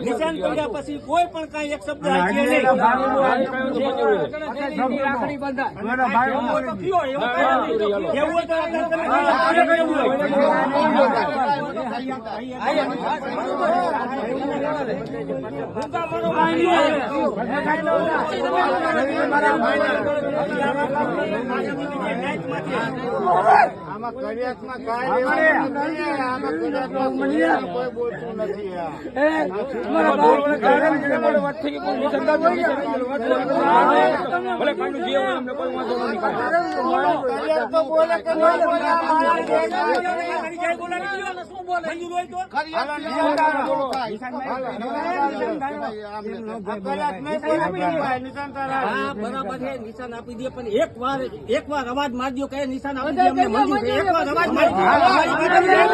નિશાન પડ્યા પછી કોઈ પણ કાંઈ એક શબ્દ એવું આમાં કરિયાતમાં કાંઈ આમાં કરિયાતમાં કોઈ બોલતું નથી. કરિયાત તો બોલે કે બોલાવી શું બોલે? મંજૂર હોય તો? નિશાન બરાબર છે આપી દે પણ એક વાર એક વાર અવાજ મારજો કે નિશાન આપી દે અમને. મંજૂર એક વાર અવાજ મારજો.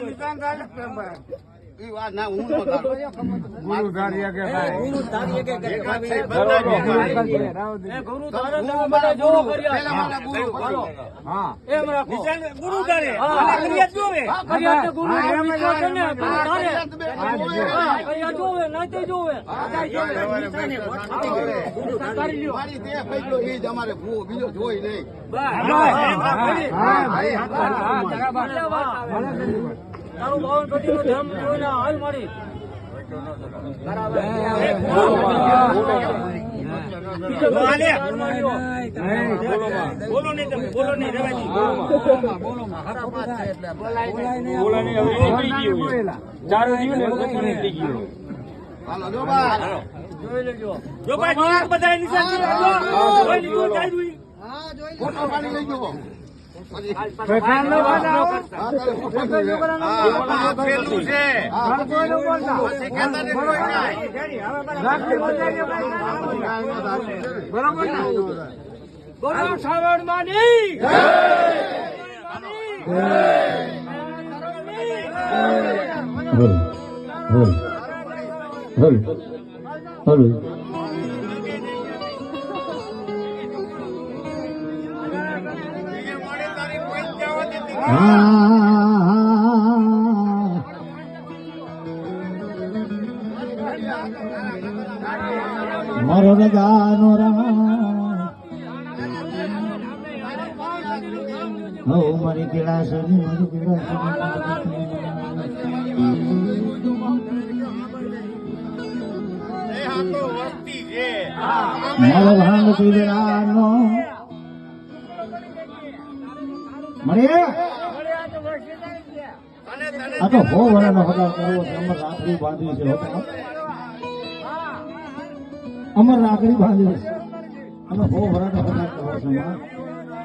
નિશાન અમારે ભૂ, બીજો જોઈ નહીં તારું બાવન નો ધર્મ જોઈને હાલ મારી બોલો નહીં તમે બોલો નહીં રવાજી બોલાની હવે એ થઈ ચારો જીવ ને થઈ ગયું. હાલો જો બા જો ભાઈ બધા નિશાન જો કોઈ લીધું ફોટો પાડી લઈ ગયો પછી ફેફાણ ન બનાવો. હા, તારે ફોટો લઈ લે. હા, આ પેલું છે હા, કોઈ ન બોલતા. પછી કહેતા નહીં કોઈ કાંઈ. રાખડી બંધાઈને ભાઈ બરાબર ને? બોલો શ્રાવણ માની મારો રજાનો રામ મારી મારી મારો ભાંગ પીવડાનો. આ તો હો વરાનો હગાર કરવો છે. અમર રાખડી બાંધવી છે અમર રાખડી બાંધવી છે. અને હો વરાનો હગાર કરવો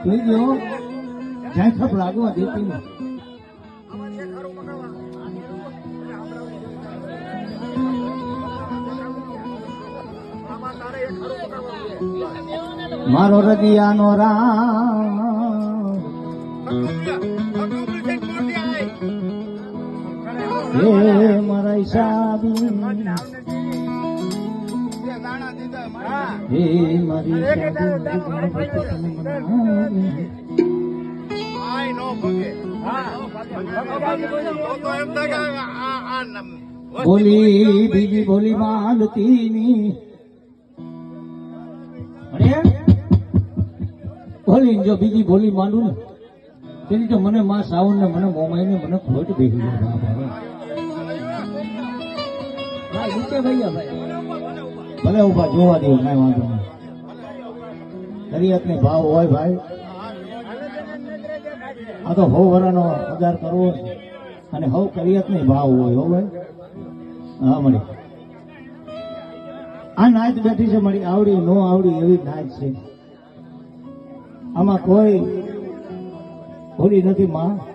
જોઈ ગયો? જ્યાં ખપ લાગવા દેતી મારો રદિયાનો રામ હે મારા. હે. બોલી બીજી બોલી. માંગતી ની અરે બોલી જો બીજી બોલી માંડું ને. તેની તો મને માં સાવન ને મને મોમાઈ ને મને ખોટ બેસી ગયો. બાપ હવે. ભાઈ. ભલે ઊભા જોવા દો કઈ વાંધો નહીં. શરીયત ભાવ હોય ભાઈ. આ તો હો વરાનો પગાર કરવો. અને હવ કરિયત ભાવ હોય હો ભાઈ. હા મળી. આ નાચ બેઠી છે મળી. આવડી નો આવડી એવી નાચ છે. આમાં કોઈ ભૂલી નથી માં.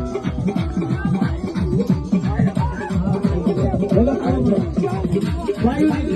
Thank you.